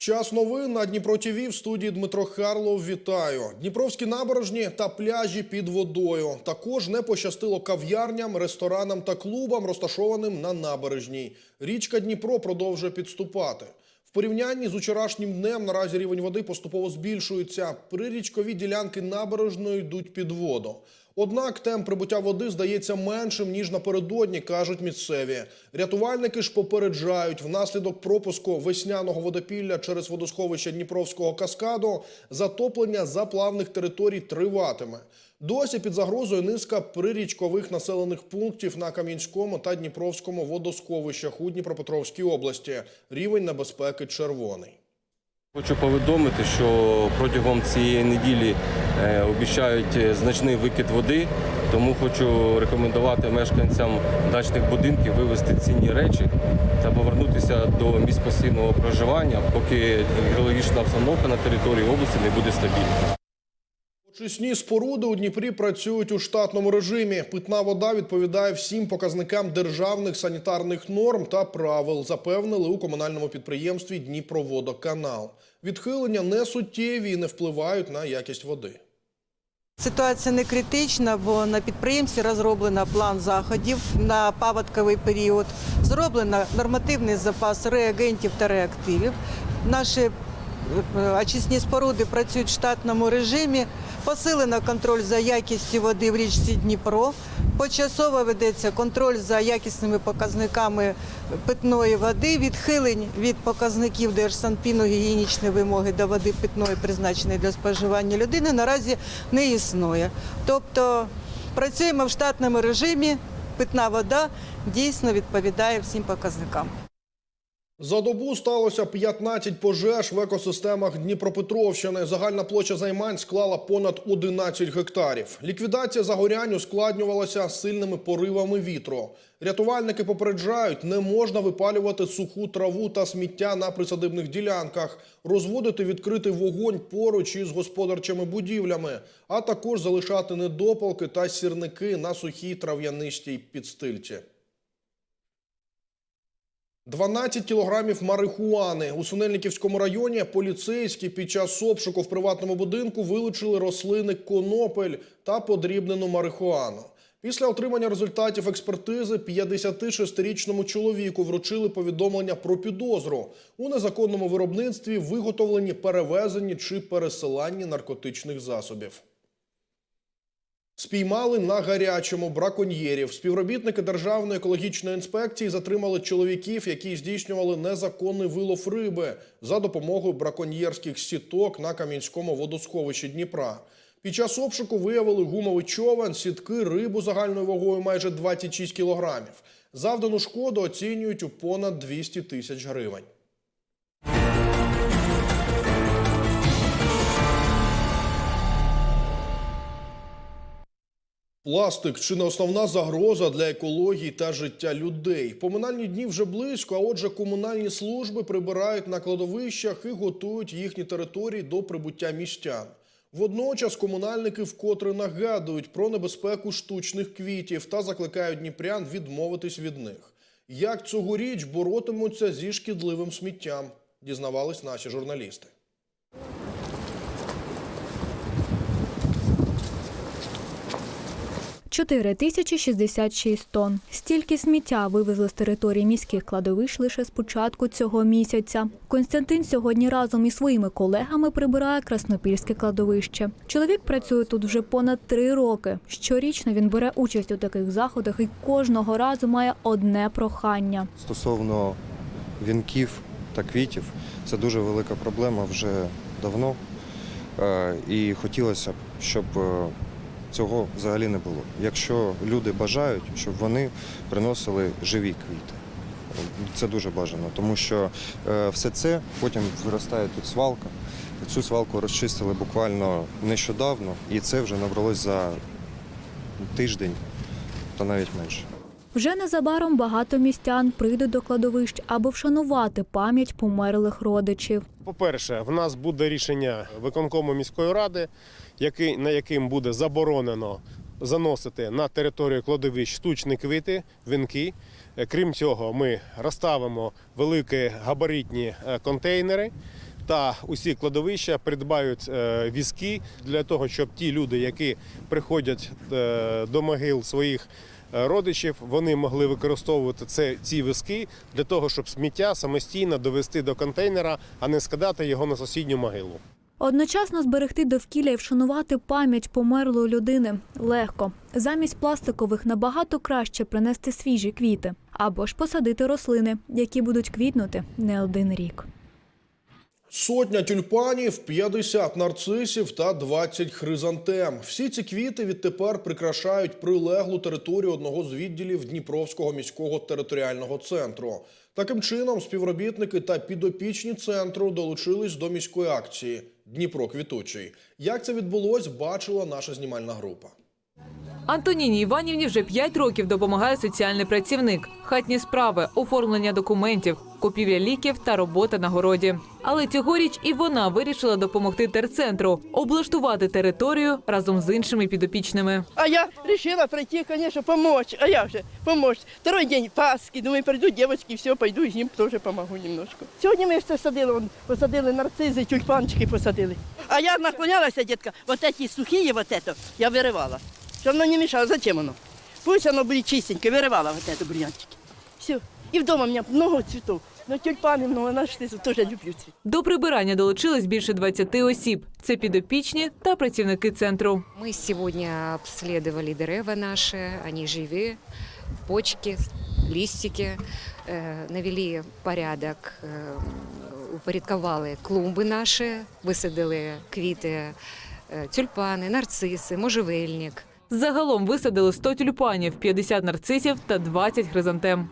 Час новин на Дніпро ТВ в студії Дмитро Харлов. Вітаю. Дніпровські набережні та пляжі під водою. Також не пощастило кав'ярням, ресторанам та клубам, розташованим на набережній. Річка Дніпро продовжує підступати. В порівнянні з учорашнім днем наразі рівень води поступово збільшується. Прирічкові ділянки набережної йдуть під воду. Однак темп прибуття води здається меншим ніж напередодні, кажуть місцеві. Рятувальники ж попереджають, внаслідок пропуску весняного водопілля через водосховище Дніпровського каскаду затоплення заплавних територій триватиме. Досі під загрозою низка прирічкових населених пунктів на Кам'янському та Дніпровському водосховищах у Дніпропетровській області. Рівень небезпеки червоний. Хочу повідомити, що протягом цієї неділі обіщають обіцяють е, значний викид води, тому хочу рекомендувати мешканцям дачних будинків вивезти цінні речі та повернутися до місць постійного проживання, поки геологічна обстановка на території області не буде стабільна. Очисні споруди у Дніпрі працюють у штатному режимі. Питна вода відповідає всім показникам державних санітарних норм та правил, запевнили у комунальному підприємстві Дніпроводоканал. Відхилення не суттєві і не впливають на якість води. Ситуація не критична, бо на підприємстві розроблено план заходів на паводковий період. Зроблено нормативний запас реагентів та реактивів. Наші е, очисні споруди працюють в штатному режимі. Посилено контроль за якістю води в річці Дніпро. Почасово ведеться контроль за якісними показниками питної води, відхилень від показників Держсанпіну гігієнічної вимоги до води питної, призначеної для споживання людини, наразі не існує. Тобто працюємо в штатному режимі, питна вода дійсно відповідає всім показникам. За добу сталося 15 пожеж в екосистемах Дніпропетровщини. Загальна площа займань склала понад 11 гектарів. Ліквідація загорянь ускладнювалася сильними поривами вітру. Рятувальники попереджають, не можна випалювати суху траву та сміття на присадибних ділянках, розводити відкритий вогонь поруч із господарчими будівлями, а також залишати недопалки та сірники на сухій трав'янистій підстильці. 12 кілограмів марихуани у Сунельниківському районі поліцейські під час обшуку в приватному будинку вилучили рослини конопель та подрібнену марихуану. Після отримання результатів експертизи 56-річному чоловіку вручили повідомлення про підозру у незаконному виробництві, виготовленні, перевезенні чи пересиланні наркотичних засобів. Спіймали на гарячому браконьєрів. Співробітники Державної екологічної інспекції затримали чоловіків, які здійснювали незаконний вилов риби за допомогою браконьєрських сіток на Кам'янському водосховищі Дніпра. Під час обшуку виявили гумовий човен, сітки, рибу загальною вагою майже 26 кілограмів. Завдану шкоду оцінюють у понад 200 тисяч гривень. Пластик чи не основна загроза для екології та життя людей. Поминальні дні вже близько, а отже, комунальні служби прибирають на кладовищах і готують їхні території до прибуття містян. Водночас комунальники вкотре нагадують про небезпеку штучних квітів та закликають дніпрян відмовитись від них. Як цьогоріч боротимуться зі шкідливим сміттям, дізнавались наші журналісти. Чотири тисячі 66 тонн. Стільки сміття вивезли з території міських кладовищ лише з початку цього місяця. Константин сьогодні разом із своїми колегами прибирає Краснопільське кладовище. Чоловік працює тут вже понад три роки. Щорічно він бере участь у таких заходах і кожного разу має одне прохання. Стосовно вінків та квітів, це дуже велика проблема вже давно. Е, І хотілося б, щоб е, цього взагалі не було. Якщо люди бажають, щоб вони приносили живі квіти. Це дуже бажано, тому що е, все це потім виростає тут свалка. Цю свалку розчистили буквально нещодавно, і це вже набралось за тиждень та навіть менше. Вже незабаром багато містян прийдуть до кладовищ, аби вшанувати пам'ять померлих родичів. По-перше, в нас буде рішення виконкому міської ради, який, на яким буде заборонено заносити на територію кладовищ штучні квіти, вінки. Е, Крім цього, ми розставимо великі габаритні е, контейнери та усі кладовища придбають е, візки для того, щоб ті люди, які приходять до могил своїх родичів, вони могли використовувати це, ці візки для того, щоб сміття самостійно довести до контейнера, а не скидати його на сусідню могилу. Одночасно зберегти довкілля і вшанувати пам'ять померлої людини легко. Замість пластикових набагато краще принести свіжі квіти або ж посадити рослини, які будуть квітнути не один рік. Сотня тюльпанів, 50 нарцисів та 20 хризантем. Всі ці квіти відтепер прикрашають прилеглу територію одного з відділів Дніпровського міського територіального центру. Таким чином, співробітники та підопічні центру долучились до міської акції Дніпро квітучий. Як це відбулось, бачила наша знімальна група. Антоніні Іванівні вже 5 років допомагає соціальний працівник, хатні справи, оформлення документів, купівля ліків та робота на городі. Але цьогоріч і вона вирішила допомогти терцентру облаштувати територію разом з іншими підопічними. А я решила пройти, конечно, помочь. А я же помочь. Второй день Пасхи. Думаю, придут девочки, все, пойду им тоже помогу немножко. Сьогодні ми все садили, вон, посадили нарцизи, тюльпанчики посадили. А я наклонялася, детка, вот эти сухие, вот это, я виривала. Щоб воно не мешало. Зачем оно? Пусть оно будет чистенько, виривала вот это бурьянчики. Все. И вдома у меня много цветов. Но тюльпаны много, наши тоже люблю цветы. До прибирання долучилось більше 20 осіб. Це підопічні та працівники центру. Мы сегодня обследовали дерева наши, они живые, почки, листики, э, навели порядок, э, упорядковали клумби наші, висадили квіти, е, тюльпани, нарциси, можжевельник. Загалом висадили 100 тюльпанів, 50 нарцисів та 20 хризантем.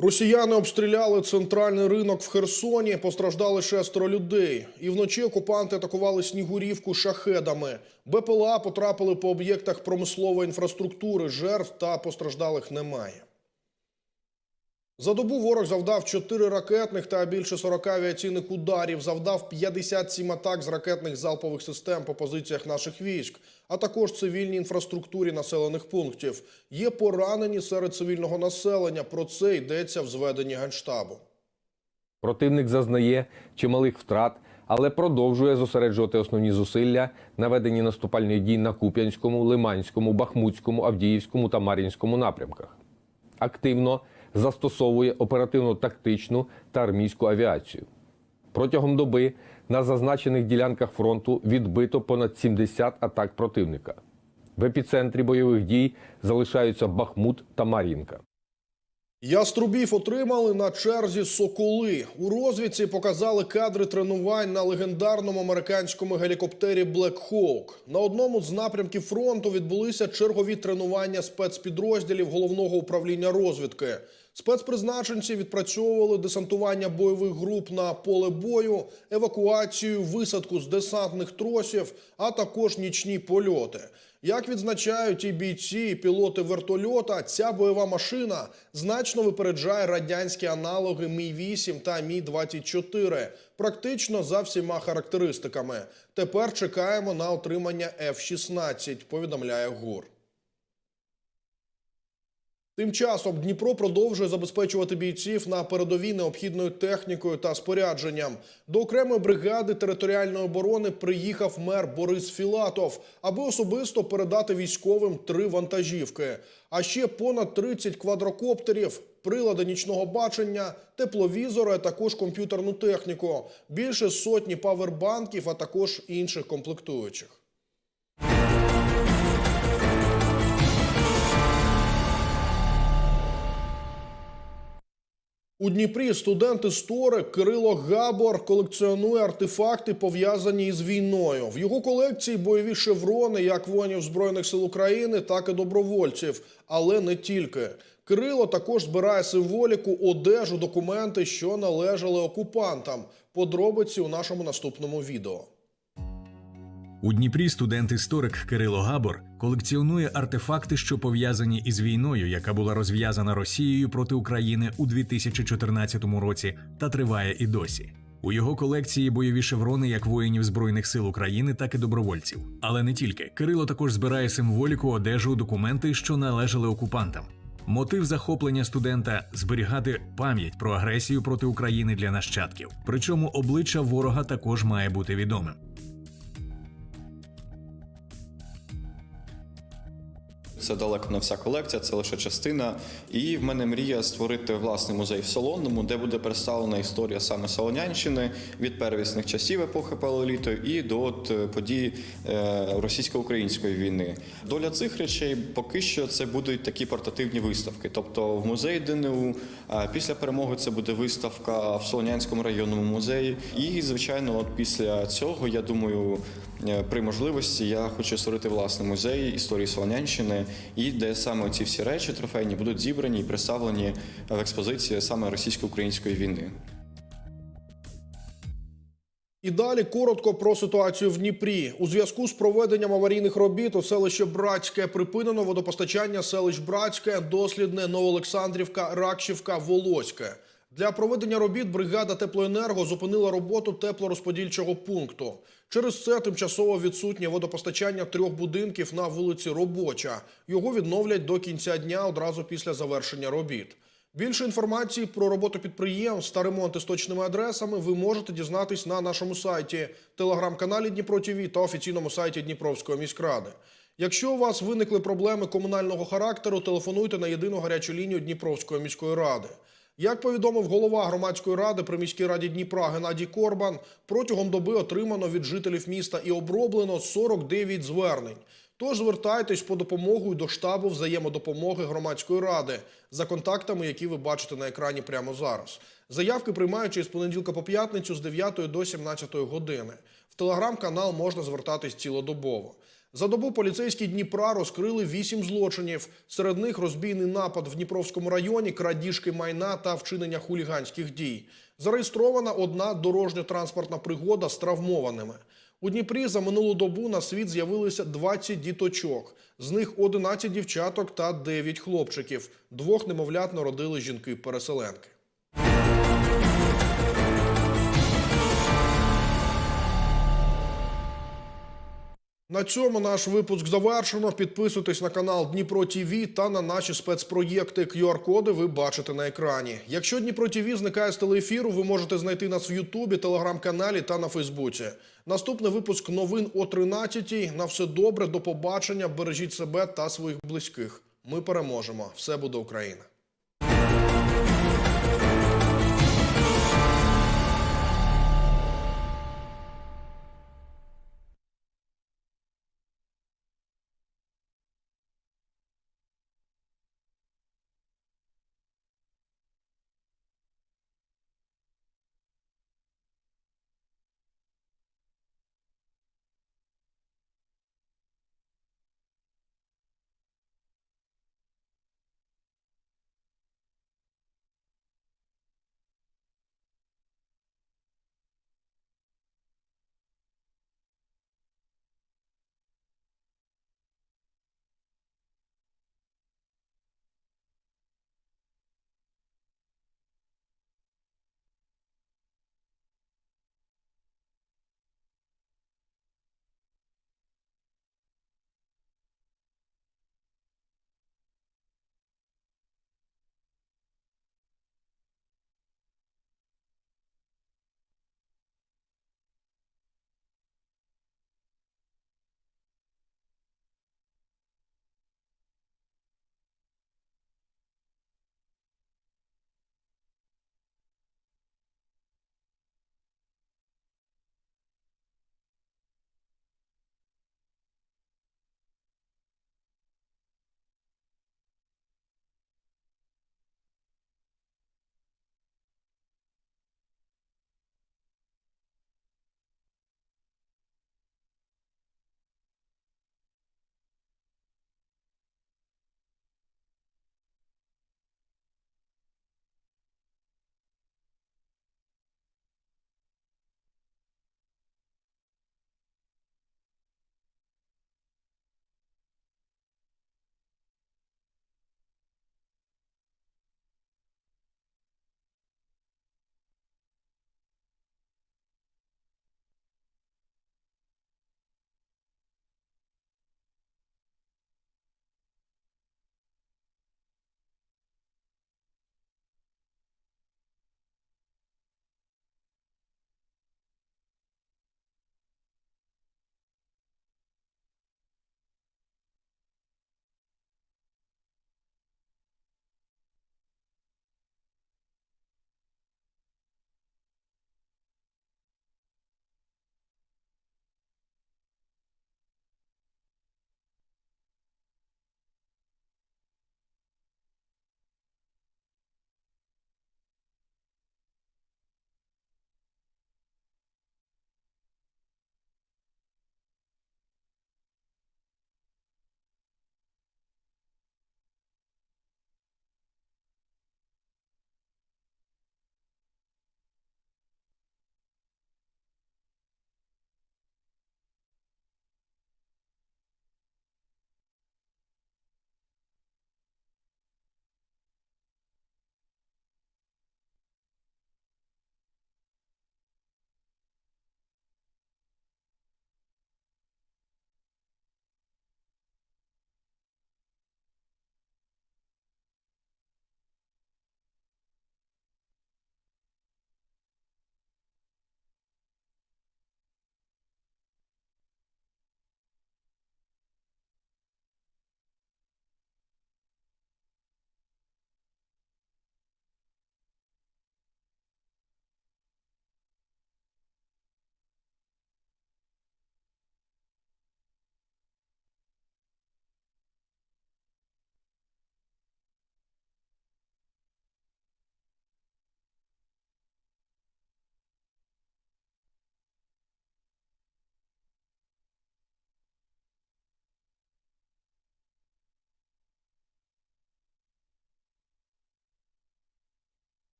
Росіяни обстріляли центральний ринок в Херсоні. Постраждали шестеро людей. І вночі окупанти атакували Снігурівку шахедами. БПЛА потрапили по об'єктах промислової інфраструктури. Жертв та постраждалих немає. За добу ворог завдав 4 ракетних та більше 40 авіаційних ударів, завдав 57 атак з ракетних залпових систем по позиціях наших військ, а також цивільній інфраструктурі населених пунктів. Є поранені серед цивільного населення. Про це йдеться в зведенні Генштабу. Противник зазнає чималих втрат, але продовжує зосереджувати основні зусилля на веденні наступальних дій на Куп'янському, Лиманському, Бахмутському, Авдіївському та Мар'їнському напрямках. Активно застосовує оперативно-тактичну та армійську авіацію. Протягом доби на зазначених ділянках фронту відбито понад 70 атак противника. В епіцентрі бойових дій залишаються Бахмут та Мар'їнка. Яструбів отримали на черзі Соколи. У розвідці показали кадри тренувань на легендарному американському гелікоптері Black Hawk. На одному з напрямків фронту відбулися чергові тренування спецпідрозділів головного управління розвідки. Спецпризначенці відпрацьовували десантування бойових груп на поле бою, евакуацію, висадку з десантних тросів, а також нічні польоти. Як відзначають і бійці, і пілоти вертольота, ця бойова машина значно випереджає радянські аналоги Мі-8 та Мі-24, практично за всіма характеристиками. Тепер чекаємо на отримання F-16, повідомляє ГУР. Тим часом Дніпро продовжує забезпечувати бійців на передовій необхідною технікою та спорядженням. До окремої бригади територіальної оборони приїхав мер Борис Філатов, аби особисто передати військовим три вантажівки, а ще понад 30 квадрокоптерів, прилади нічного бачення, тепловізори, а також комп'ютерну техніку, більше сотні павербанків, а також інших комплектуючих. У Дніпрі студент-історик Кирило Габор колекціонує артефакти, пов'язані із війною. В його колекції бойові шеврони як воїнів Збройних сил України, так і добровольців, але не тільки. Кирило також збирає символіку, одежу, документи, що належали окупантам. Подробиці у нашому наступному відео. У Дніпрі студент-історик Кирило Габор колекціонує артефакти, що пов'язані із війною, яка була розв'язана Росією проти України у 2014 році та триває і досі. У його колекції бойові шеврони як воїнів Збройних сил України, так і добровольців. Але не тільки. Кирило також збирає символіку, одежу, документи, що належали окупантам. Мотив захоплення студента зберігати пам'ять про агресію проти України для нащадків. Причому обличчя ворога також має бути відомим. Це далеко не вся колекція, це лише частина. І в мене мрія створити власний музей в Солонному, де буде представлена історія саме Солонянщини від первісних часів епохи палеоліту і до от, е, подій е, російсько-української війни. Доля цих речей поки що це будуть такі портативні виставки. Тобто в музеї ДНУ після перемоги це буде виставка в Солонянському районному музеї. І звичайно, от після цього я думаю. Е, При можливості я хочу створити власний музей історії Солонянщини, і де саме ці всі речі трофейні будуть зібрані і представлені в експозиції саме російсько-української війни. І далі коротко про ситуацію в Дніпрі. У зв'язку з проведенням аварійних робіт у селище Братське припинено водопостачання селищ Братське, Дослідне, Новоолександрівка, Ракшівка, Волоське. Для проведення робіт бригада Теплоенерго зупинила роботу теплорозподільчого пункту. Через це тимчасово відсутнє водопостачання трьох будинків на вулиці Робоча. Його відновлять до кінця дня одразу після завершення робіт. Більше інформації про роботу підприємств та ремонти з адресами ви можете дізнатись на нашому сайті, телеграм-каналі Дніпро ТВ та офіційному сайті Дніпровської міськради. Якщо у вас виникли проблеми комунального характеру, телефонуйте на єдину гарячу лінію Дніпровської міської ради. Як повідомив голова громадської ради при міській раді Дніпра Геннадій Корбан, протягом доби отримано від жителів міста і оброблено 49 звернень. Тож звертайтесь по допомогу до штабу взаємодопомоги громадської ради за контактами, які ви бачите на екрані прямо зараз. Заявки приймаючи з понеділка по п'ятницю з 9 до 17 години. В телеграм-канал можна звертатись цілодобово. За добу поліцейські Дніпра розкрили вісім злочинів. Серед них розбійний напад в Дніпровському районі, крадіжки майна та вчинення хуліганських дій. Зареєстрована одна дорожньо-транспортна пригода з травмованими. У Дніпрі за минулу добу на світ з'явилися 20 діточок. З них 11 дівчаток та 9 хлопчиків. Двох немовлят народили жінки-переселенки. На цьому наш випуск завершено. Підписуйтесь на канал Дніпро ТІВІ та на наші спецпроєкти. QR-коди ви бачите на екрані. Якщо Дніпро ТІВІ зникає з телеефіру, ви можете знайти нас в Ютубі, телеграм-каналі та на Фейсбуці. Наступний випуск новин о 13-й. На все добре, до побачення. Бережіть себе та своїх близьких. Ми переможемо. Все буде Україна.